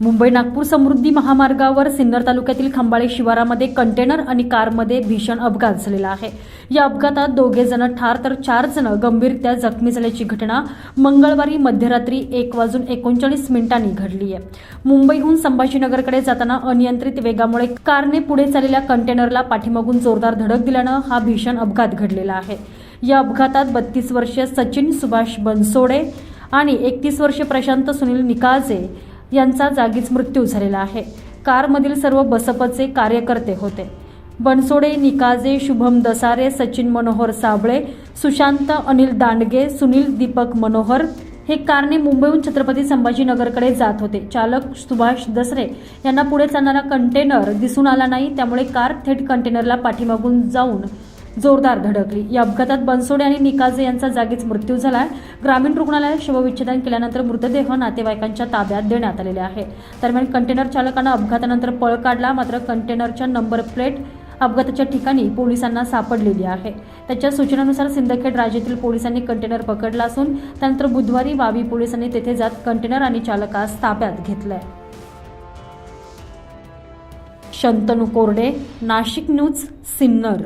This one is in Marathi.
मुंबई नागपूर समृद्धी महामार्गावर सिन्नर तालुक्यातील खंबाळे शिवारामध्ये कंटेनर आणि कारमध्ये भीषण अपघात झालेला आहे. या अपघातात दोघे जण ठार तर चार जण गंभीररित्या जखमी झाल्याची घटना मंगळवारी मध्यरात्री एक वाजून एकोणचाळीस मिनिटांनी घडली आहे. मुंबईहून संभाजीनगरकडे जाताना अनियंत्रित वेगामुळे कारने पुढे चाललेल्या कंटेनरला पाठीमागून जोरदार धडक दिल्यानं हा भीषण अपघात घडलेला आहे. या अपघातात बत्तीस वर्षीय सचिन सुभाष बनसोडे आणि एकतीस वर्षीय प्रशांत सुनील निकाळजे यांचा जागीच मृत्यू झालेला आहे. कारमधील सर्व बसपचे कार्यकर्ते होते. बनसोडे निकाजे शुभम दसारे सचिन मनोहर साबळे सुशांत अनिल दांडगे सुनील दीपक मनोहर हे कारने मुंबईहून छत्रपती संभाजीनगरकडे जात होते. चालक सुभाष दसरे यांना पुढे चालणारा कंटेनर दिसून आला नाही त्यामुळे कार थेट कंटेनरला पाठीमागून जाऊन जोरदार धडकली या अपघातात बनसोडे आणि निकाजे यांचा जागीच मृत्यू झाला आहे ग्रामीण रुग्णालयात शवविच्छेदन केल्यानंतर मृतदेह नातेवाईकांच्या ताब्यात देण्यात आलेले आहे दरम्यान कंटेनर चालकानं अपघातानंतर पळ काढला मात्र कंटेनरच्या नंबर प्लेट अपघाताच्या ठिकाणी पोलिसांना सापडलेली आहे. त्याच्या सूचनेनुसार सिंदखेड राज्यातील पोलिसांनी कंटेनर पकडला असून त्यानंतर बुधवारी वावी पोलिसांनी तेथे जात कंटेनर आणि चालकास ताब्यात घेतलंय. शंतनू कोरडे नाशिक न्यूज सिन्नर.